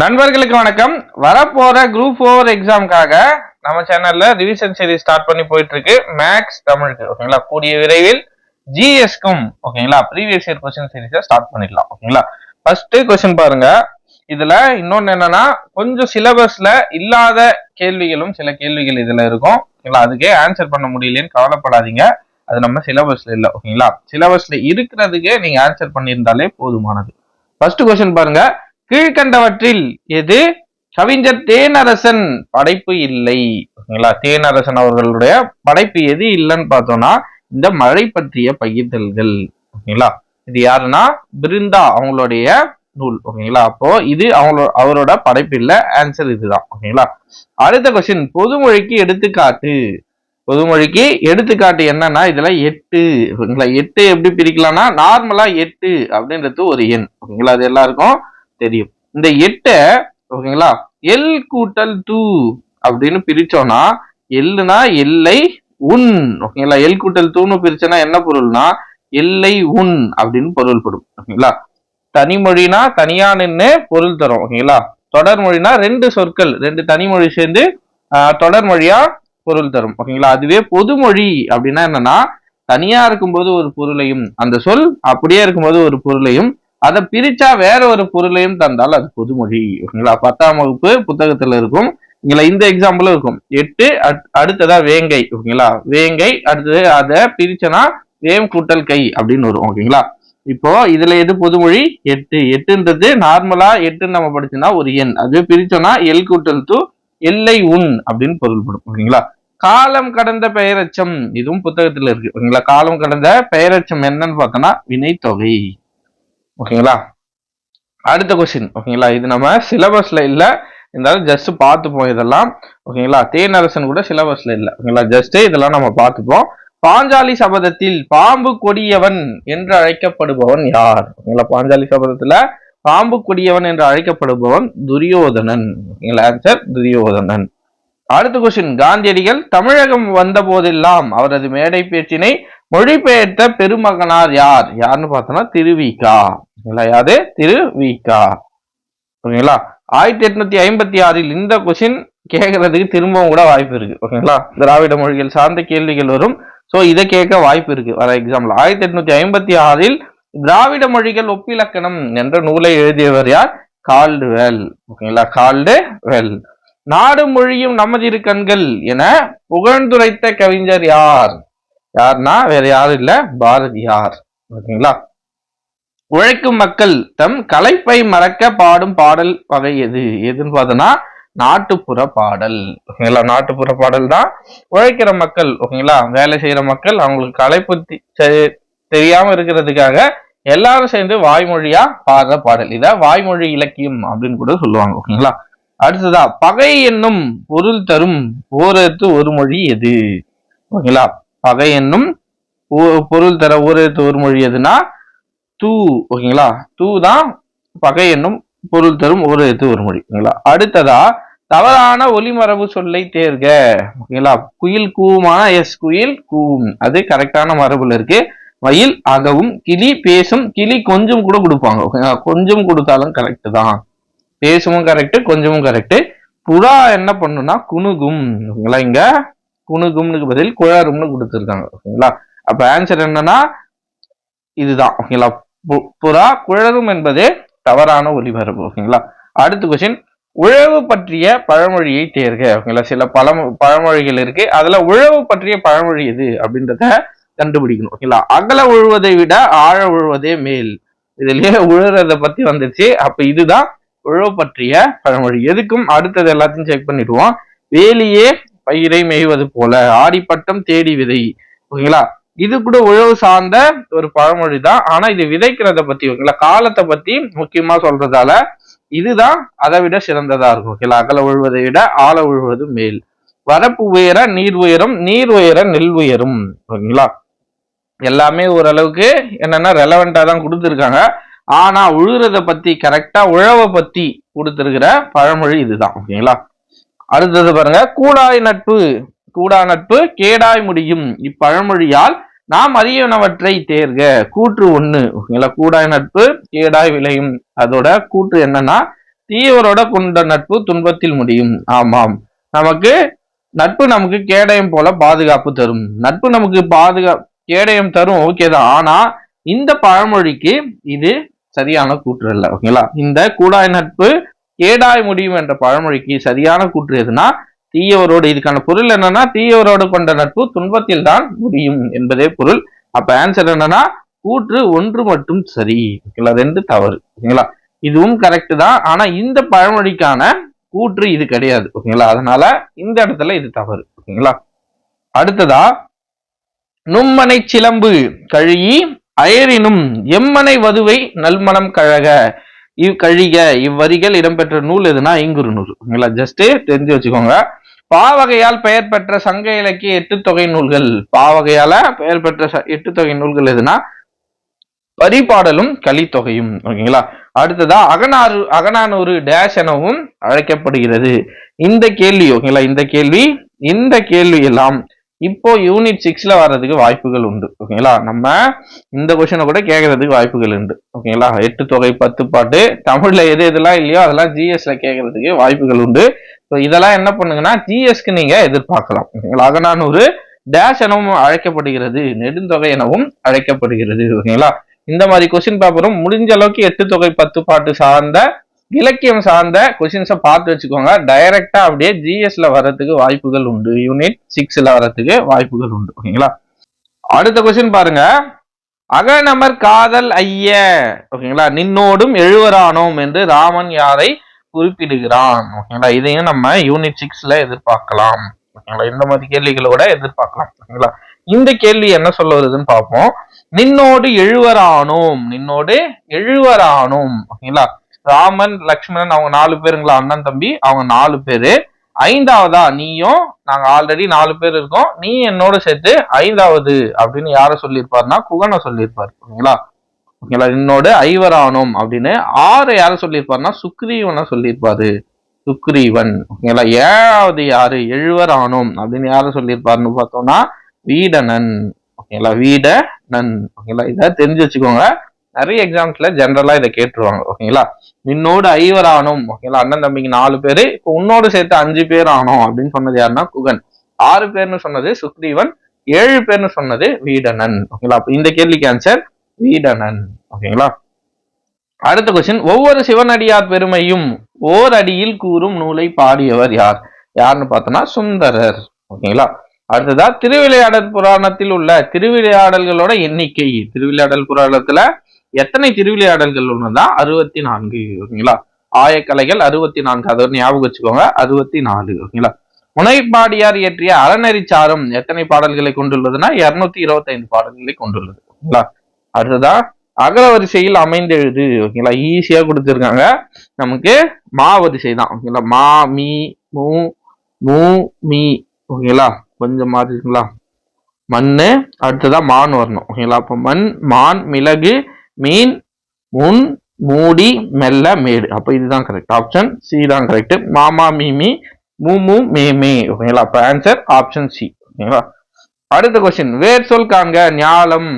நண்பர்களுக்கு வணக்கம். வரப்போற குரூப் ஃபோர் எக்ஸாம்க்காக நம்ம சேனல்ல ரிவிஷன் சீரிஸ் ஸ்டார்ட் பண்ணி போயிட்டு இருக்கு மேக்ஸ் தமிழுக்கு ஓகேங்களா கூடிய விரைவில் ஜிஎஸ்க்கும் ஓகேங்களா ப்ரீவியஸ் இயர் கொஸ்டின் சீரிஸை ஸ்டார்ட் பண்ணிடலாம் ஓகேங்களா ஃபர்ஸ்ட் கொஸ்டின் பாருங்க. இதுல இன்னொன்னு என்னன்னா கொஞ்சம் சிலபஸ்ல இல்லாத கேள்விகளும் சில கேள்விகள் இதுல இருக்கும் ஓகேங்களா அதுக்கே ஆன்சர் பண்ண முடியலன்னு கவலைப்படாதீங்க. அது நம்ம சிலபஸ்ல இல்லை ஓகேங்களா சிலபஸ்ல இருக்கிறதுக்கே நீங்க ஆன்சர் பண்ணியிருந்தாலே போதுமானது. ஃபர்ஸ்ட் கொஸ்டின் பாருங்க. கீழ்கண்டவற்றில் எது? கவிஞர் தேனரசன் படைப்பு இல்லை. ஓகேங்களா? தேனரசன் அவர்களுடைய படைப்பு எது இல்லைன்னு பார்த்தோம்னா இந்த மழை பற்றிய பகிர்தல்கள். ஓகேங்களா? இது யாருன்னா? பிருந்தா அவங்களுடைய நூல். ஓகேங்களா? அப்போ இது அவங்களோட அவரோட படைப்பு இல்லை. ஆன்சர் இதுதான். ஓகேங்களா? அடுத்த கொஸ்டின் பொதுமொழிக்கு எடுத்துக்காட்டு. பொதுமொழிக்கு எடுத்துக்காட்டு என்னன்னா இதுல எட்டு. ஓகேங்களா? எட்டு எப்படி பிரிக்கலாம்னா நார்மலா எட்டு அப்படின்றது ஒரு எண். ஓகேங்களா? அது எல்லாருக்கும் தெரியும். இந்த எட்டை ஓகேங்களா எல் கூட்டல் டூ அப்படின்னு பிரிச்சோம்னா எல்லுனா எல்லை உன் ஓகேங்களா எல் கூட்டல் தூன்னு பிரிச்சோன்னா என்ன பொருள்னா எல்லை உன் அப்படின்னு பொருள்படும் ஓகேங்களா. தனிமொழினா தனியா நின்று பொருள் தரும் ஓகேங்களா. தொடர்மொழினா ரெண்டு சொற்கள் ரெண்டு தனிமொழி சேர்ந்து தொடர் மொழியா பொருள் தரும் ஓகேங்களா. அதுவே பொதுமொழி அப்படின்னா என்னன்னா தனியா இருக்கும்போது ஒரு பொருளையும் அந்த சொல் அப்படியே இருக்கும்போது ஒரு பொருளையும் அதை பிரிச்சா வேற ஒரு பொருளையும் தந்தால் அது பொதுமொழி. ஓகேங்களா? பத்தாம் வகுப்பு புத்தகத்துல இருக்கும். இங்களா இந்த எக்ஸாம்பிளும் இருக்கும். எட்டு அட்- அடுத்ததா வேங்கை. ஓகேங்களா? வேங்கை அடுத்தது அதை பிரிச்சனா வேம் கூட்டல் கை அப்படின்னு வரும். ஓகேங்களா? இப்போ இதுல எது பொதுமொழி? எட்டு. எட்டுன்றது நார்மலா எட்டுன்னு நம்ம படிச்சோம்னா ஒரு எண். அது பிரிச்சோம்னா எல் கூட்டல் டு எல்லை உன் அப்படின்னு பொருள்படும். ஓகேங்களா? காலம் கடந்த பெயரச்சம். இதுவும் புத்தகத்துல இருக்கு. ஓகேங்களா? காலம் கடந்த பெயரச்சம் என்னன்னு பார்த்தோம்னா வினைத்தொகை. ஓகேங்களா? அடுத்த கொஸ்டின் ஓகேங்களா? இது நம்ம சிலபஸ்ல இல்ல. இருந்தாலும் ஜஸ்ட் பார்த்துப்போம் இதெல்லாம் ஓகேங்களா? தேனரசன் கூட சிலபஸ்ல இல்ல ஓகேங்களா? ஜஸ்ட் இதெல்லாம் நம்ம பார்த்துப்போம். பாஞ்சாலி சபதத்தில் பாம்பு கொடியவன் என்று அழைக்கப்படுபவன் யார்? ஓகேங்களா? பாஞ்சாலி சபதத்துல பாம்பு கொடியவன் என்று அழைக்கப்படுபவன் துரியோதனன். ஓகேங்களா? ஆன்சர் துரியோதனன். அடுத்த கொஸ்டின் காந்தியடிகள் தமிழகம் வந்த போதெல்லாம் அவரது மேடை பேச்சினை மொழிபெயர்த்த பெருமகனார் யார்? யாருன்னு பார்த்தோம்னா திருவிகா. ஓகேங்களா திரு திருவிகா ஓகேங்களா? ஆயிரத்தி எட்நூத்தி ஐம்பத்தி ஆறில் இந்த கொஸ்டின் கேட்கறதுக்கு திரும்பவும் கூட வாய்ப்பு இருக்கு. ஓகேங்களா? திராவிட மொழிகள் சார்ந்த கேள்விகள் வரும். ஸோ இதை கேட்க வாய்ப்பு இருக்கு. வர எக்ஸாம்பிள் ஆயிரத்தி எட்நூத்தி ஐம்பத்தி ஆறில் திராவிட மொழிகள் ஒப்பிலக்கணம் என்ற நூலை எழுதியவர் யார்? கால்டு வெல் ஓகேங்களா? கால்டு வெல் நாடு மொழியும் நமதிரு கண்கள் என புகழ்ந்துரைத்த கவிஞர் யார்? யார்னா வேற யாரும் இல்ல பாரதியார். ஓகேங்களா? உழைக்கும் மக்கள் தம் களைப்பை மறக்க பாடும் பாடல் வகை எது? எதுன்னு பார்த்தோன்னா நாட்டுப்புற பாடல். ஓகேங்களா? நாட்டுப்புற பாடல் தான் உழைக்கிற மக்கள். ஓகேங்களா? வேலை செய்யற மக்கள் அவங்களுக்கு களைப்பு தெரியாம இருக்கிறதுக்காக எல்லாரும் சேர்ந்து வாய்மொழியா பாடுற பாடல். இத வாய்மொழி இலக்கியம் அப்படின்னு கூட சொல்லுவாங்க. ஓகேங்களா? அடுத்ததா பகை என்னும் பொருள் தரும் ஓரெழுத்து ஒரு மொழி எது? ஓகேங்களா? பகை என்னும் ஓ- பொருள் தர ஓரெழுத்து ஒரு மொழி எதுனா தூ ஓகேங்களா? தூ தான் பகை என்னும் பொருள் தரும் ஒரு எழுத்து ஒரு மொழி ஓகேங்களா? அடுத்ததா தவறான ஒலிமரபு சொல்லை தேர்க ஓகேங்களா? குயில் கூவுமான எஸ் குயில் கூவும். அது கரெக்டான மரபுல இருக்கு. மயில் அகவும் கிளி பேசும் கிளி கொஞ்சம் கூட கொடுப்பாங்க ஓகேங்களா? கொஞ்சம் கொடுத்தாலும் கரெக்டு தான். பேசுமும் கரெக்டு கொஞ்சமும் கரெக்டு புறா என்ன பண்ணுன்னா குணுகும் ஓகேங்களா? இங்க குணுகும்னுக்கு பதில் குழாரும்னு கொடுத்துருக்காங்க ஓகேங்களா? அப்ப ஆன்சர் என்னன்னா இதுதான் ஓகேங்களா? புறா குழகும் என்பது தவறான ஒலிபரப்பு ஓகேங்களா? அடுத்த கொஸ்டின் உழவு பற்றிய பழமொழியை தேர்க ஓகேங்களா? சில பழமொ பழமொழிகள் இருக்கு. அதுல உழவு பற்றிய பழமொழி எது அப்படின்றத கண்டுபிடிக்கணும் ஓகேங்களா? அகல உழுவதை விட ஆழ உழுவதே மேல். இதுலயே உழுறத பத்தி வந்துருச்சு. அப்ப இதுதான் உழவு பற்றிய பழமொழி. எதுக்கும் அடுத்தது எல்லாத்தையும் செக் பண்ணிடுவோம். வேலியே பயிரை மேய்வது போல ஆடிப்பட்டம் தேடி விதை ஓகேங்களா? இது கூட உழவு சார்ந்த ஒரு பழமொழி தான் ஆனா இது விதைக்கிறத பத்தி ஓகேங்களா காலத்தை பத்தி முக்கியமா சொல்றதால இதுதான் அதை விட சிறந்ததா இருக்கும் ஓகேங்களா அகல உழுவதை விட ஆழ உழுவது மேல். வரப்பு உயர நீர் உயரும் நீர் உயர நெல் உயரும் ஓகேங்களா? எல்லாமே ஓரளவுக்கு என்னன்னா ரெலவெண்டா தான் கொடுத்துருக்காங்க. ஆனா உழுறத பத்தி கரெக்டா உழவை பத்தி கொடுத்துருக்கிற பழமொழி இதுதான் ஓகேங்களா? அடுத்தது பாருங்க கூடாய் நட்பு. கூடா நட்பு கேடாய் முடியும். இப்பழமொழியால் நாம் அறியனவற்றை தேர்க. கூற்று ஒண்ணு. ஓகேங்களா கூடாய் நட்பு கேடாய் விளையும். அதோட கூற்று என்னன்னா தீயவரோட கொண்ட நட்பு துன்பத்தில் முடியும். ஆமாம். நமக்கு நட்பு நமக்கு கேடயம் போல பாதுகாப்பு தரும். நட்பு நமக்கு பாதுகா கேடயம் தரும். ஓகே தான். ஆனா இந்த பழமொழிக்கு இது சரியான கூற்று அல்ல. ஓகேங்களா இந்த கூடாய் நட்பு கேடாய் முடியும் என்ற பழமொழிக்கு சரியான கூற்று எதுனா தீயவரோடு இதுக்கான பொருள் என்னன்னா தீயவரோடு கொண்ட நட்பு துன்பத்தில் தான் முடியும் என்பதே பொருள். அப்ப ஆன்சர் என்னன்னா கூற்று ஒன்று மட்டும் சரி. ஓகேங்களா? ரெண்டு தவறு. ஓகேங்களா? இதுவும் கரெக்ட் தான். ஆனா இந்த பழமொழிக்கான கூற்று இது கிடையாது. ஓகேங்களா? அதனால இந்த இடத்துல இது தவறு. ஓகேங்களா? அடுத்ததா நும்மனை சிலம்பு கழுகி அயரினும் எம்மனை வதுவை நல்மணம் கழக. இவ் கழிக இவ்வரிகள் இடம்பெற்ற நூல் எதுனா ஐங்குறு நூல். ஓகேங்களா ஜஸ்ட் தெரிஞ்சு வச்சுக்கோங்க. பாவகையால் பெயர் பெற்ற சங்க இலக்கிய எட்டு தொகை நூல்கள். பாவகையால பெயர் பெற்ற ச- எட்டு தொகை நூல்கள் எதுனா? பரிபாடலும் கலித்தொகையும். ஓகேங்களா? அடுத்ததா அகனாறு அகனானூறு டேஷ் எனவும் அழைக்கப்படுகிறது. இந்த கேள்வி ஓகேங்களா? இந்த கேள்வி இந்த கேள்வி எல்லாம் இப்போ யூனிட் சிக்ஸ்ல வர்றதுக்கு வாய்ப்புகள் உண்டு ஓகேங்களா நம்ம இந்த கொஸ்டினை கூட கேட்கறதுக்கு வாய்ப்புகள் உண்டு ஓகேங்களா எட்டு தொகை பத்து பாட்டு தமிழ்ல எது எதெல்லாம் இல்லையோ அதெல்லாம் ஜிஎஸ்ல கேட்கறதுக்கு வாய்ப்புகள் உண்டு. ஸோ இதெல்லாம் என்ன பண்ணுங்கன்னா ஜிஎஸ்க்கு நீங்க எதிர்பார்க்கலாம் ஓகேங்களா அகநானூறு டேஷ் எனவும் அழைக்கப்படுகிறது நெடுந்தொகை எனவும் அழைக்கப்படுகிறது ஓகேங்களா இந்த மாதிரி கொஸ்டின் பேப்பரும் முடிஞ்ச அளவுக்கு எட்டு தொகை பத்து பாட்டு சார்ந்த இலக்கியம் சார்ந்த கொஷின்ஸை பார்த்து வச்சுக்கோங்க. டைரக்டா அப்படியே ஜிஎஸ்ல வர்றதுக்கு வாய்ப்புகள் உண்டு. யூனிட் சிக்ஸ்ல வர்றதுக்கு வாய்ப்புகள் உண்டு. ஓகேங்களா? அடுத்த கொஸ்டின் பாருங்க. அகநமர் காதல் ஐய. ஓகேங்களா? நின்னோடும் எழுவரானோம் என்று ராமன் யாரை குறிப்பிடுகிறான்? ஓகேங்களா? இதையும் நம்ம யூனிட் சிக்ஸ்ல எதிர்பார்க்கலாம். ஓகேங்களா? இந்த மாதிரி கேள்விகளோட எதிர்பார்க்கலாம். ஓகேங்களா? இந்த கேள்வி என்ன சொல்ல வருதுன்னு பார்ப்போம். நின்னோடு எழுவரானோம். நின்னோடு எழுவரானோம். ஓகேங்களா? ராமன் லக்ஷ்மணன் அவங்க நாலு பேருங்களா அண்ணன் தம்பி அவங்க நாலு பேரு. ஐந்தாவதா நீயும் நாங்க ஆல்ரெடி நாலு பேர் இருக்கோம். நீ என்னோட சேர்த்து ஐந்தாவது அப்படின்னு யார சொல்லியிருப்பாருன்னா குகனை சொல்லியிருப்பாரு. ஓகேங்களா? ஓகேங்களா? என்னோட ஐவரானோம் அப்படின்னு ஆறு யார சொல்லியிருப்பாருன்னா சுக்ரீவனை சொல்லியிருப்பாரு. சுக்ரீவன். ஓகேங்களா? ஏழாவது யாரு? எழுவரானோம் அப்படின்னு யார சொல்லியிருப்பாருன்னு பார்த்தோம்னா வீடனன். ஓகேங்களா? வீடனன். ஓகேங்களா? இதை தெரிஞ்சு வச்சுக்கோங்க. நிறைய எக்ஸாம்ஸ்ல ஜென்ரலா இதை கேட்டுருவாங்க ஓகேங்களா நின்னோடு ஐவர் ஆனோம் ஓகேங்களா அண்ணன் தம்பிக்கு நாலு பேரு இப்போ உன்னோடு சேர்த்து அஞ்சு பேர் ஆனோம் அப்படின்னு சொன்னது யாருன்னா குகன். ஆறு பேர்னு சொன்னது சுக்ரீவன் ஏழு பேர்னு சொன்னது வீடனன் ஓகேங்களா இந்த கேள்விக்கு ஆன்சர் வீடனன் ஓகேங்களா அடுத்த கொஸ்டின் ஒவ்வொரு சிவனடியார் பெருமையும் ஓர் அடியில் கூறும் நூலை பாடியவர் யார்? யாருன்னு பார்த்தோம்னா சுந்தரர் ஓகேங்களா அடுத்ததா திருவிளையாடல் புராணத்தில் உள்ள திருவிளையாடல்களோட எண்ணிக்கை. திருவிளையாடல் புராணத்துல எத்தனை திருவிளையாடல்கள் உள்ளதா அறுபத்தி நான்கு ஓகேங்களா? ஆயக்கலைகள் அறுபத்தி நான்கு அதை ஞாபகம் வச்சுக்கோங்க அறுபத்தி நாலு ஓகேங்களா? முனைப்பாடியார் இயற்றிய அறநெறிச்சாரம் எத்தனை பாடல்களை கொண்டுள்ளதுன்னா இருநூத்தி இருபத்தி ஐந்து பாடல்களை கொண்டுள்ளது ஓகேங்களா? அடுத்ததா அகர வரிசையில் அமைந்தெழுது ஓகேங்களா? ஈஸியா கொடுத்துருக்காங்க. நமக்கு மா வரிசை தான் ஓகேங்களா? மா மீ மூ மூ மீ ஓகேங்களா? கொஞ்சம் மாத்திங்களா மண்ணு அடுத்ததான் மான் வரணும் ஓகேங்களா? அப்போ மண் மான் மிளகு மீன் முன் மூடி மெல்ல மேடு. அப்போ இதுதான் கரெக்ட் ஆப்ஷன் சி தான் கரெக்ட் மாமா மீமி மூமு மூ மே மே. ஓகேங்களா? அப்போ ஆன்சர் ஆப்ஷன் சி ஓகேங்களா? அடுத்த கொஸ்டின் வேர் சொல் காண்க ஞாலம்.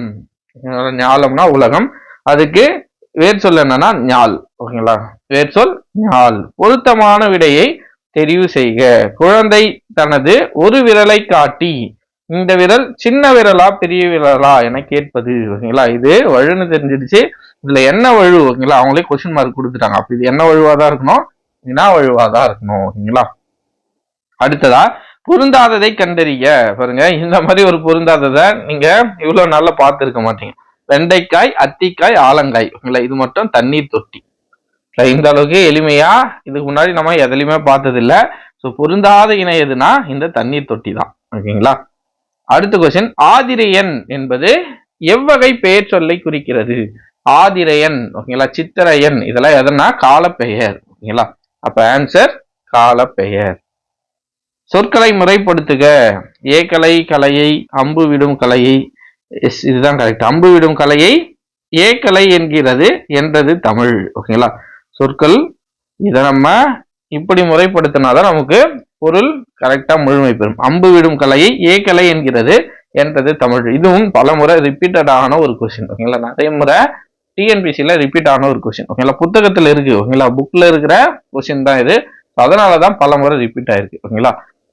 ஞாலம்னா உலகம். அதுக்கு வேர் சொல் என்னன்னா ஞால். ஓகேங்களா? வேர் சொல் ஞால். பொருத்தமான விடையை தெரிவு செய்க. குழந்தை தனது ஒரு விரலை காட்டி இந்த விரல் சின்ன விரலா பெரிய விரலா என கேட்பது ஓகேங்களா? இது வழுன்னு தெரிஞ்சிருச்சு இதுல என்ன வழு ஓகேங்களா? அவங்களே கொஸ்டின் மார்க் கொடுத்துட்டாங்க. அப்ப இது என்ன வழுவாதான் இருக்கணும்? வினா வழுவாதான் இருக்கணும் ஓகேங்களா? அடுத்ததா பொருந்தாததை கண்டறிய. பாருங்க இந்த மாதிரி ஒரு பொருந்தாததை நீங்க இவ்வளவு நல்லா பார்த்துருக்க மாட்டீங்க. வெண்டைக்காய் அத்திக்காய் ஆலங்காய் ஓகேங்களா? இது மட்டும் தண்ணீர் தொட்டி. இந்த அளவுக்கு எளிமையா இதுக்கு முன்னாடி நம்ம எதுலையுமே பார்த்தது இல்லை ஸோ பொருந்தாத இணை எதுனா இந்த தண்ணீர் தொட்டி தான் ஓகேங்களா? அடுத்த கொஸ்டின் ஆதிரையன் என்பது எவ்வகை பெயர் சொல்லை குறிக்கிறது? ஆதிரையன் ஓகேங்களா? சித்திரையன் இதெல்லாம் எதனா காலப்பெயர் ஓகேங்களா? அப்ப ஆன்சர் காலப்பெயர். சொற்களை முறைப்படுத்துக. ஏகலை கலையை அம்பு விடும் கலையை எஸ் இதுதான் கரெக்ட் அம்பு விடும் கலையை ஏகலை என்கிறது என்றது தமிழ் ஓகேங்களா? சொற்கள் இதை நம்ம இப்படி முறைப்படுத்தினாதான் நமக்கு பொருள் கரெக்டா முழுமை பெறும். அம்பு விடும் கலையை கலை என்கிறது என்றது தமிழ். இதுவும் பல முறை ரிப்பீட்டட் ஆன ஒரு கொஸ்டின் ஓகேங்களா? நிறைய முறை டிஎன்பிசியில் ரிப்பீட் ஆன ஒரு கொஸ்டின் ஓகேங்களா? புத்தகத்தில் இருக்கு. ஓகேங்களா? புக்கில் இருக்கிற கொஸ்டின் தான் இது. அதனால தான் பல முறை ரிப்பீட் ஆயிருக்கு. ஓகேங்களா?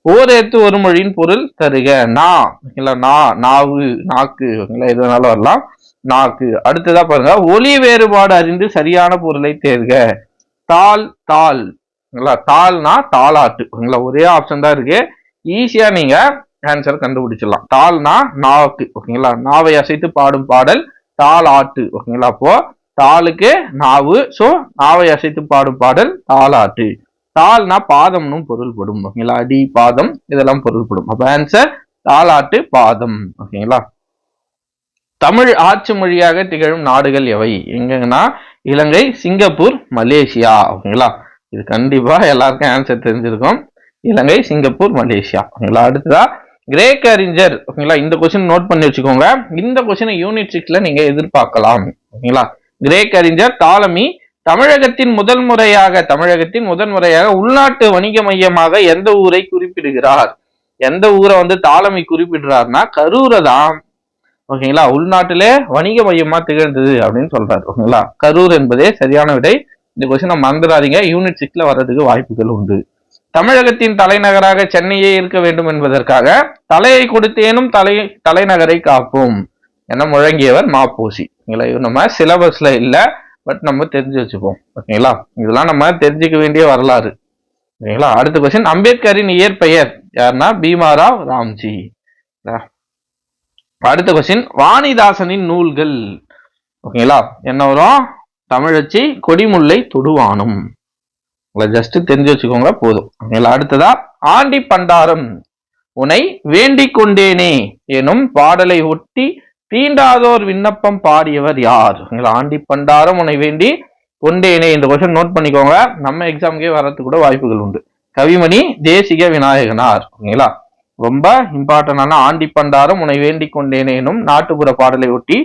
ஓரேத்து ஒரு மொழியின் பொருள் தருக. நா. ஓகேங்களா? நா நாவு நாக்கு. ஓகேங்களா? எது வேணாலும் வரலாம்? நாக்கு. அடுத்ததா பாருங்க. ஒலி வேறுபாடு அறிந்து சரியான பொருளை தேர்க. தாள் தாள். ஓகேங்களா? தாள்னா தாளாட்டு. ஓகேங்களா? ஒரே ஆப்ஷன் தான் இருக்கு. ஈஸியா நீங்க ஆன்சர் கண்டுபிடிச்சிடலாம். தாள்னா நாவுக்கு ஓகேங்களா? நாவை அசைத்து பாடும் பாடல் தாளாட்டு. ஓகேங்களா? அப்போ தாளுக்கு நாவு. ஸோ நாவை அசைத்து பாடும் பாடல் தாளாட்டு. தாள்னா பாதம்னும் பொருள்படும். ஓகேங்களா? அடி பாதம் இதெல்லாம் பொருள்படும். அப்போ ஆன்சர் தாளாட்டு பாதம். ஓகேங்களா? தமிழ் ஆட்சி மொழியாக திகழும் நாடுகள் எவை? எங்கன்னா இலங்கை சிங்கப்பூர் மலேசியா. ஓகேங்களா? இது கண்டிப்பா எல்லாருக்கும் ஆன்சர் தெரிஞ்சிருக்கும். Ilangai Singapore Malaysia. ஓகேங்களா? அடுத்ததா கிரேக்க அறிஞர். ஓகேங்களா? இந்த கொஸ்டின் நோட் பண்ணி வச்சுக்கோங்க. இந்த கொஸ்டினை யூனிட் சிக்ஸ்ல நீங்க எதிர்பார்க்கலாம். ஓகேங்களா? கிரேக் அறிஞர் தாலமி தமிழகத்தின் முதல் முறையாக தமிழகத்தின் முதன் முறையாக உள்நாட்டு வணிக மையமாக எந்த ஊரை குறிப்பிடுகிறார்? எந்த ஊரை வந்து தாலமி குறிப்பிடுறாருன்னா கரூரை தான். ஓகேங்களா? உள்நாட்டிலே வணிக மையமா திகழ்ந்தது அப்படின்னு சொல்றாரு. ஓகேங்களா? கரூர் என்பதே சரியான விடை. இந்த கொஸ்டினை மறந்துடாதீங்க. யூனிட் சிக்ஸ்ல வர்றதுக்கு வாய்ப்புகள் உண்டு. தமிழகத்தின் தலைநகராக சென்னையே இருக்க வேண்டும் என்பதற்காக தலையை கொடுத்தேனும் தலை தலைநகரை காப்போம் என முழங்கியவர் மாப்போசி ஓகேங்களா இது நம்ம சிலபஸ்ல இல்லை பட் நம்ம தெரிஞ்சு வச்சுப்போம். ஓகேங்களா? இதெல்லாம் நம்ம தெரிஞ்சுக்க வேண்டிய வரலாறு. ஓகேங்களா? அடுத்த கொஸ்டின் அம்பேத்கரின் இயற்பெயர் யாருன்னா பீமாராவ் ராம்ஜி. அடுத்த கொஸ்டின் வாணிதாசனின் நூல்கள். ஓகேங்களா? என்ன வரும்? தமிழச்சி கொடிமுல்லை தொடுவானும். உங்களை ஜஸ்ட் தெரிஞ்சு வச்சுக்கோங்க போதும். அடுத்ததா ஆண்டி பண்டாரம் உன்னை வேண்டிக் கொண்டேனே எனும் பாடலை ஒட்டி தீண்டாதோர் விண்ணப்பம் பாடியவர் யார்? ஓகேங்களா ஆண்டி பண்டாரம் உன்னை வேண்டி கொண்டேனே இந்த கொஸ்டின் நோட் பண்ணிக்கோங்க. நம்ம எக்ஸாமுக்கே வர்றதுக்கு கூட வாய்ப்புகள் உண்டு. கவிமணி தேசிக விநாயகனார். ஓகேங்களா ரொம்ப இம்பார்ட்டன்டான ஆண்டி பண்டாரம் உன்னை வேண்டிக் கொண்டேனே எனும் நாட்டுப்புற பாடலை ஒட்டி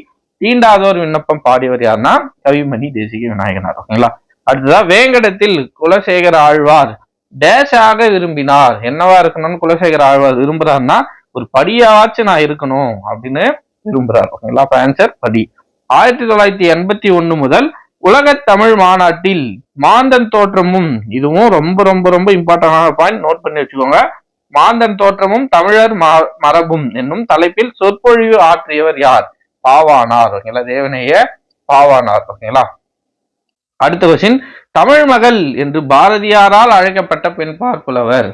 தீண்டாதோர் விண்ணப்பம் பாடியவர் யாருன்னா கவிமணி தேசிக விநாயகனார். ஓகேங்களா? அடுத்ததா வேங்கடத்தில் குலசேகர ஆழ்வார் டேஷாக விரும்பினார். என்னவா இருக்கணும்னு குலசேகர ஆழ்வார் விரும்புறாருன்னா ஒரு படியாச்சும் நான் இருக்கணும் அப்படின்னு விரும்புறார். ஓகேங்களா? அப்ப ஆன்சர் படி. ஆயிரத்தி தொள்ளாயிரத்தி எண்பத்தி ஒண்ணு முதல் உலக தமிழ் மாநாட்டில் மாந்தன் தோற்றமும் இதுவும் ரொம்ப ரொம்ப ரொம்ப இம்பார்ட்டன்டான பாயிண்ட் நோட் பண்ணி வச்சுக்கோங்க. மாந்தன் தோற்றமும் தமிழர் ம- மரபும் என்னும் தலைப்பில் சொற்பொழிவு ஆற்றியவர் யார்? பாவானார் ஓகேங்களா தேவனைய பாவானார் ஓகேங்களா அடுத்த கொஸ்டின் தமிழ் மகள் என்று பாரதியாரால் அழைக்கப்பட்ட பெண் பார்ப்புலவர்.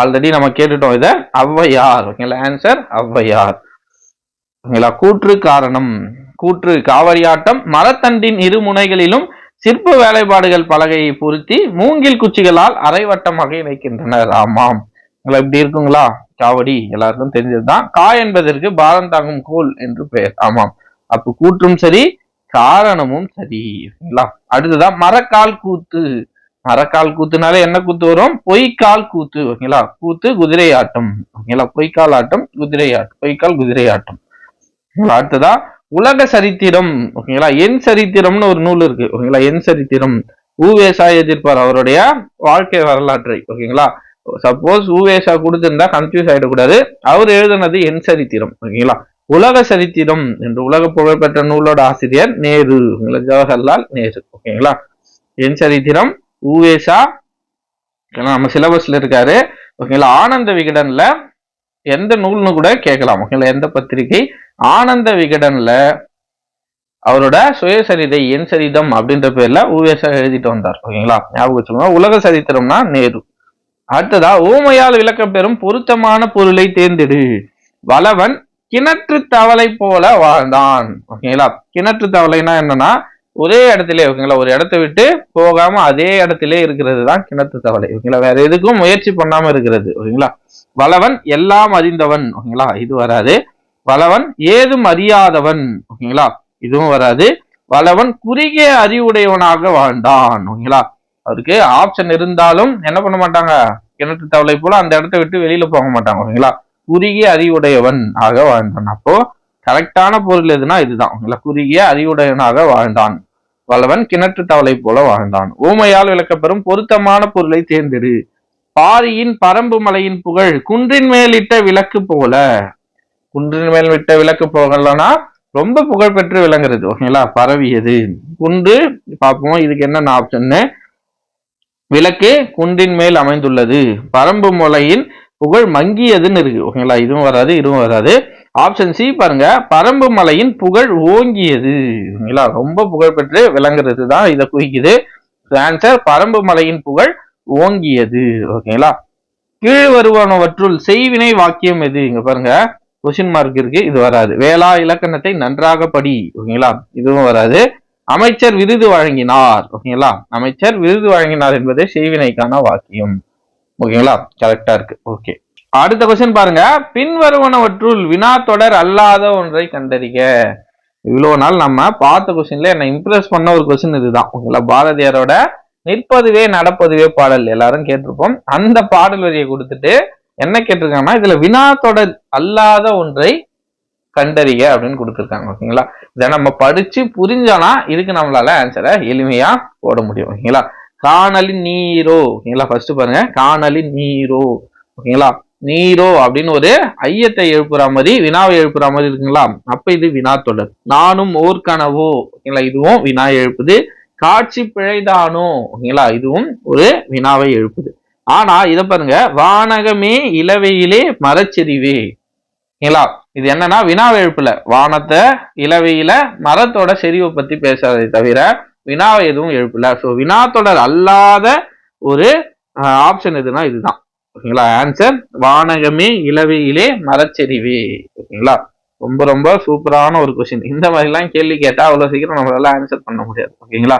ஆல்ரெடி நம்ம கேட்டுட்டோம் இத ஔவையார் ஓகேங்களா ஆன்சர் ஔவையார். ஓகேங்களா கூற்று காரணம் கூற்று காவரியாட்டம் மரத்தண்டின் இரு முனைகளிலும் சிற்ப வேலைப்பாடுகள் பலகையை பொருத்தி மூங்கில் குச்சிகளால் அரைவட்டமாக இணைக்கின்றனர். ஆமாம். இப்படி இருக்குங்களா? காவடி எல்லாருக்கும் தெரிஞ்சதுதான். கா என்பதற்கு பாரம் தாங்கும் கோல் என்று பெயர். ஆமாம். அப்ப கூற்றும் சரி காரணமும் சரி. ஓகேங்களா அடுத்ததான் மரக்கால் கூத்து. மரக்கால் கூத்துனாலே என்ன கூத்து வரும்? பொய்க்கால் கூத்து. ஓகேங்களா? கூத்து குதிரை ஆட்டம். ஓகேங்களா? பொய்க்கால் ஆட்டம் குதிரை ஆட்டம். பொய்க்கால் குதிரை ஆட்டம். அடுத்ததா உலக சரித்திரம். ஓகேங்களா? என் சரித்திரம்னு ஒரு நூல் இருக்கு. ஓகேங்களா? என் சரித்திரம். ஊவேசா எதிர்ப்பார் அவருடைய வாழ்க்கை வரலாற்றை. ஓகேங்களா? சப்போஸ் ஊவேசா கொடுத்திருந்தா கன்ஃபியூஸ் ஆயிடக்கூடாது. அவர் எழுதுனது என் சரித்திரம் ஓகேங்களா? உலக சரித்திரம் என்று உலக புகழ்பெற்ற நூலோட ஆசிரியர் நேரு ஜவஹர்லால் நேரு ஓகேங்களா? என் சரித்திரம் உவேஷா நம்ம சிலபஸ்ல இருக்காரு ஓகேங்களா? ஆனந்த விகடன்ல எந்த நூல்னு கூட கேட்கலாம் ஓகேங்களா? எந்த பத்திரிகை? ஆனந்த விகடன்ல அவரோட சுயசரிதை என் சரிதம் அப்படின்ற பேர்ல ஊவேசா எழுதிட்டு வந்தார் ஓகேங்களா? ஞாபகம் வச்சுக்கோங்க. உலக சரித்திரம்னா நேரு. அடுத்ததா ஊமையால் விளக்கம் பெறும் பொருத்தமான பொருளை தேர்ந்தெடு. வளவன் கிணற்று தவளை போல வாழ்ந்தான். ஓகேங்களா கிணற்று தவளைனா என்னன்னா ஒரே இடத்துல ஓகேங்களா ஒரு இடத்த விட்டு போகாம அதே இடத்துல இருக்கிறது தான் கிணற்று தவளை. ஓகேங்களா வேற எதுக்கும் முயற்சி பண்ணாம இருக்கிறது. ஓகேங்களா வளவன் எல்லாம் அறிந்தவன். ஓகேங்களா இது வராது. வளவன் ஏதும் அறியாதவன். ஓகேங்களா இதுவும் வராது. வளவன் குறுகிய அறிவுடையவனாக வாழ்ந்தான். ஓகேங்களா அவருக்கு ஆப்ஷன் இருந்தாலும் என்ன பண்ண மாட்டாங்க? கிணற்று தவளை போல அந்த இடத்த விட்டு வெளியில போக மாட்டாங்க ஓகேங்களா? குறுகிய அறிவுடையவன் ஆக வாழ்ந்தான். அப்போ கரெக்டான பொருள் எதுனா இதுதான் ஓகேங்களா? குறுகிய அறிவுடையவனாக வாழ்ந்தான். வளவன் கிணற்று தவளை போல வாழ்ந்தான். ஊமையால் விளக்கப்பெறும் பொருத்தமான பொருளை தேர்ந்தெடு. பாரியின் பரம்பு மலையின் புகழ் குன்றின் மேலிட்ட விளக்கு போல. குன்றின் மேல் விட்ட விளக்கு போகலன்னா ரொம்ப புகழ்பெற்று விளங்குறது ஓகேங்களா? பரவியது. குன்று பார்ப்போம் இதுக்கு என்னென்ன ஆப்ஷன்னு விளக்கு குன்றின் மேல் அமைந்துள்ளது. பரம்பு முலையின் புகழ் மங்கியதுன்னு இருக்கு. ஓகேங்களா? இதுவும் வராது இதுவும் வராது. ஆப்ஷன் சி பாருங்க. பரம்பு மலையின் புகழ் ஓங்கியது. ஓகேங்களா? ரொம்ப புகழ்பெற்று விளங்குறது தான் இதை குறிக்குது. ஆன்சர் பரம்பு மலையின் புகழ் ஓங்கியது. ஓகேங்களா? கீழ் வருவனவற்றுள் செய்வினை வாக்கியம் எது? இங்க பாருங்க. கொஸ்டின் மார்க் இருக்கு. இது வராது. வேளா இலக்கணத்தை நன்றாக படி. ஓகேங்களா? இதுவும் வராது. அமைச்சர் விருது வழங்கினார். ஓகேங்களா? அமைச்சர் விருது வழங்கினார் என்பது செய்வினைக்கான வாக்கியம். ஓகேங்களா? கரெக்டா இருக்கு. ஓகே. அடுத்த கொஸ்டின் பாருங்க. பின்வருவனவற்றுள் வினா தொடர் அல்லாத ஒன்றை கண்டறிக. இவ்வளவு நாள் நம்ம பார்த்த கொஸ்டின்ல என்ன இம்ப்ரெஸ் பண்ண ஒரு கொஸ்டின் இதுதான். ஓகேங்களா? பாரதியாரோட நிற்பதுவே நடப்பதுவே பாடல். எல்லாரும் கேட்டிருப்போம். அந்த பாடல் வரியை கொடுத்துட்டு என்ன கேட்டிருக்காங்கன்னா இதுல வினா தொடர் அல்லாத ஒன்றை கண்டறிக அப்படின்னு கொடுத்துருக்காங்க ஓகேங்களா? இதை நம்ம படிச்சு புரிஞ்சானா இதுக்கு நம்மளால ஆன்சரை எளிமையா போட முடியும் ஓகேங்களா? காணலி நீரோ ஓகேங்களா? ஃபர்ஸ்ட் பாருங்க. காணலி நீரோ ஓகேங்களா? நீரோ அப்படின்னு ஒரு ஐயத்தை எழுப்புற மாதிரி வினாவை எழுப்புற மாதிரி இருக்குங்களா? அப்ப இது வினா தொடர். நானும் ஓர் கனவோ ஓகேங்களா? இதுவும் வினா எழுப்புது. காட்சி பிழைதானோ ஓகேங்களா? இதுவும் ஒரு வினாவை எழுப்புது. ஆனா இத பாருங்க. வானகமே இளவையிலே மரச்செறிவே ஓகேங்களா? இது என்னன்னா வினா எழுப்புல வானத்தை இளவையில மரத்தோட செறிவை பத்தி பேசாதே தவிர வினாவை எதுவும் எழுப்பல. ஸோ வினாத்தொடர் அல்லாத ஒரு ஆப்ஷன் எதுனா இதுதான். ஓகேங்களா? ஆன்சர் வானகமே இளவையிலே மரச்செறிவே. ஓகேங்களா? ரொம்ப ரொம்ப சூப்பரான ஒரு கொஸ்டின் இந்த மாதிரிலாம் கேள்வி கேட்டால் அவ்வளோ சீக்கிரம் நம்மளால ஆன்சர் பண்ண முடியாது. ஓகேங்களா?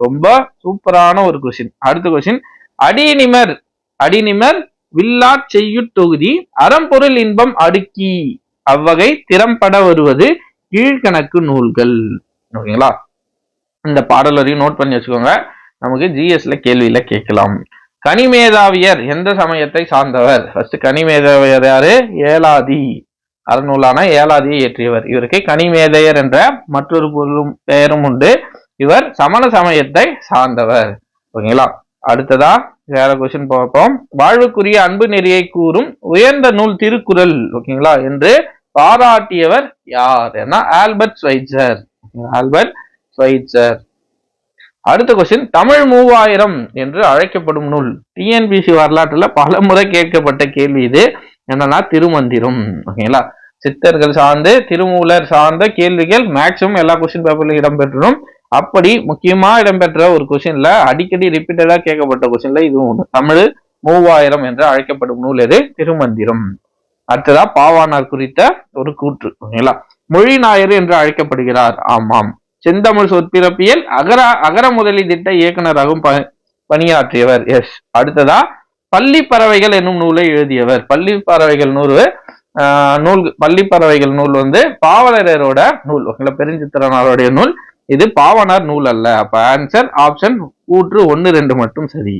ரொம்ப சூப்பரான ஒரு கொஸ்டின் அடுத்த கொஸ்டின் அடிநிமர் அடிநிமர் வில்லாட் செய்யுட் தொகுதி அறம்பொருள் இன்பம் அடுக்கி. அவ்வகை திறம்பட வருவது கீழ்கணக்கு நூல்கள். ஓகேங்களா? இந்த பாடல் வரையும் நோட் பண்ணி வச்சுக்கோங்க. நமக்கு ஜிஎஸ்ல கேள்வியில கேட்கலாம். கனிமேதாவியர் எந்த சமயத்தை சார்ந்தவர்? ஃபர்ஸ்ட் கனிமேதாவியர் யாரு? ஏலாதி. அறநூலான ஏலாதியை இயற்றியவர். இவருக்கு கனிமேதையர் என்ற மற்றொரு பொருளும் பெயரும் உண்டு. இவர் சமண சமயத்தை சார்ந்தவர். ஓகேங்களா? அடுத்ததா வேற கொஸ்டின் பார்ப்போம். வாழ்வுக்குரிய அன்பு நெறியை கூறும் உயர்ந்த நூல் திருக்குறள் ஓகேங்களா என்று பாராட்டியவர் யார்? ஏன்னா ஆல்பர்ட் ஸ்வைட்சர். Albert Schweitzer. அடுத்த கொஸ்டின் தமிழ் மூவாயிரம் என்று அழைக்கப்படும் நூல். டிஎன்பிசி வரலாற்றுல பல முறை கேட்கப்பட்ட கேள்வி இது. என்னன்னா திருமந்திரம் ஓகேங்களா சித்தர்கள் சார்ந்து திருமூலர் சார்ந்த கேள்விகள் மேக்சிமம் எல்லா கொஸ்டின் பேப்பர்ல இடம்பெற்றணும் அப்படி முக்கியமா இடம்பெற்ற ஒரு கொஸ்டின்ல அடிக்கடி ரிப்பீட்டடா கேட்கப்பட்ட கொஸ்டின்ல இதுவும் ஒண்ணு. தமிழ் மூவாயிரம் என்று அழைக்கப்படும் நூல் எது? திருமந்திரம். அடுத்ததா பாவானார் குறித்த ஒரு கூற்று ஓகேங்களா? மொழி நாயர் என்று அழைக்கப்படுகிறார். ஆமாம். செந்தமிழ் சொற்பிறப்பியல் அகர அகர முதலி திட்ட இயக்குனராகவும் பணியாற்றியவர். எஸ் அடுத்ததா பள்ளி பறவைகள் என்னும் நூலை எழுதியவர். பள்ளி பறவைகள் நூல் நூல் பள்ளி பறவைகள் நூல் வந்து பாவலரரோட நூல் ஓகேங்களா? பெருஞ்சித்திரனாருடைய நூல். இது பாவனார் நூல் அல்ல. அப்ப ஆன்சர் ஆப்ஷன் கூற்று ஒன்னு ரெண்டு மட்டும் சரி.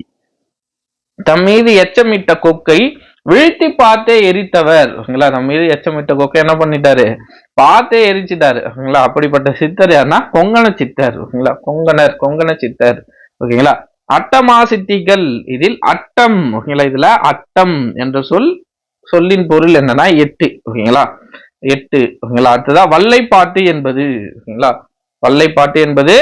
தம் மீது எச்சமிட்ட கொக்கை வீழ்த்தி பார்த்தே எரித்தவர். ஓகேங்களா? நம்ம மீது எச்சமிட்ட கொக்கை என்ன பண்ணிட்டாரு? பார்த்தே எரிச்சிட்டாரு. ஓகேங்களா? அப்படிப்பட்ட சித்தர் யாருன்னா கொங்கண சித்தர். ஓகேங்களா? கொங்கணர் கொங்கண சித்தர். ஓகேங்களா? அட்டமா சித்திகள். இதில் அட்டம். ஓகேங்களா? இதுல அட்டம் என்ற சொல் சொல்லின் பொருள் என்னன்னா எட்டு. ஓகேங்களா? எட்டு. ஓகேங்களா? அடுத்ததான் வல்லை பாட்டு என்பது. ஓகேங்களா? வல்லைப்பாட்டு என்பது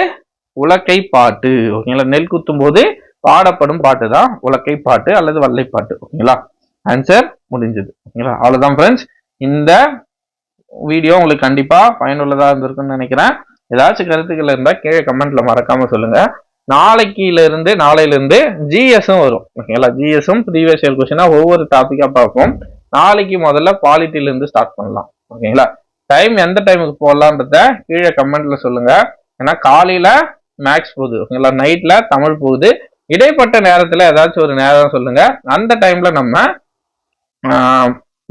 உலக்கை பாட்டு ஓகேங்களா? நெல் குத்தும் போது பாடப்படும் பாட்டு தான் உலக்கை பாட்டு அல்லது வல்லைப்பாட்டு. ஓகேங்களா? ஆன்சர் முடிஞ்சது. ஓகேங்களா? அவ்வளவுதான் ஃப்ரெண்ட்ஸ் இந்த வீடியோ உங்களுக்கு கண்டிப்பா பயனுள்ளதா இருந்திருக்கும்னு நினைக்கிறேன். ஏதாச்சும் கருத்துக்கள் இருந்தா கீழே கமெண்ட்ல மறக்காம சொல்லுங்க. நாளைக்குல இருந்து நாளையில இருந்து ஜிஎஸும் வரும். ஓகேங்களா? ஜிஎஸும் ப்ரீவியஸ் இயர் கொஸ்டினா ஒவ்வொரு டாபிக்கா பார்ப்போம். நாளைக்கு முதல்ல பாலிட்டில இருந்து ஸ்டார்ட் பண்ணலாம். ஓகேங்களா? டைம் எந்த டைமுக்கு போடலான்றத கீழே கமெண்ட்ல சொல்லுங்க. ஏன்னா காலையில மேக்ஸ் போகுது. ஓகேங்களா? நைட்ல தமிழ் போகுது. இடைப்பட்ட நேரத்துல ஏதாச்சும் ஒரு நேரம் சொல்லுங்க. அந்த டைம்ல நம்ம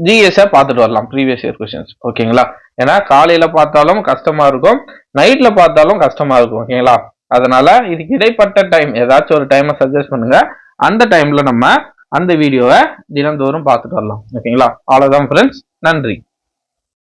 ஜிஎஸ்ஸை பார்த்துட்டு வரலாம். ப்ரீவியஸ் இயர் கொஸ்டின்ஸ் ஓகேங்களா? ஏன்னா காலையில பார்த்தாலும் கஷ்டமா இருக்கும். நைட்ல பார்த்தாலும் கஷ்டமா இருக்கும். ஓகேங்களா? அதனால இதுக்கு இடைப்பட்ட டைம் ஏதாச்சும் ஒரு டைமை சஜஸ்ட் பண்ணுங்க. அந்த டைம்ல நம்ம அந்த வீடியோவை தினந்தோறும் பார்த்துட்டு வரலாம். ஓகேங்களா? அவ்வளோதான் ஃப்ரெண்ட்ஸ் நன்றி.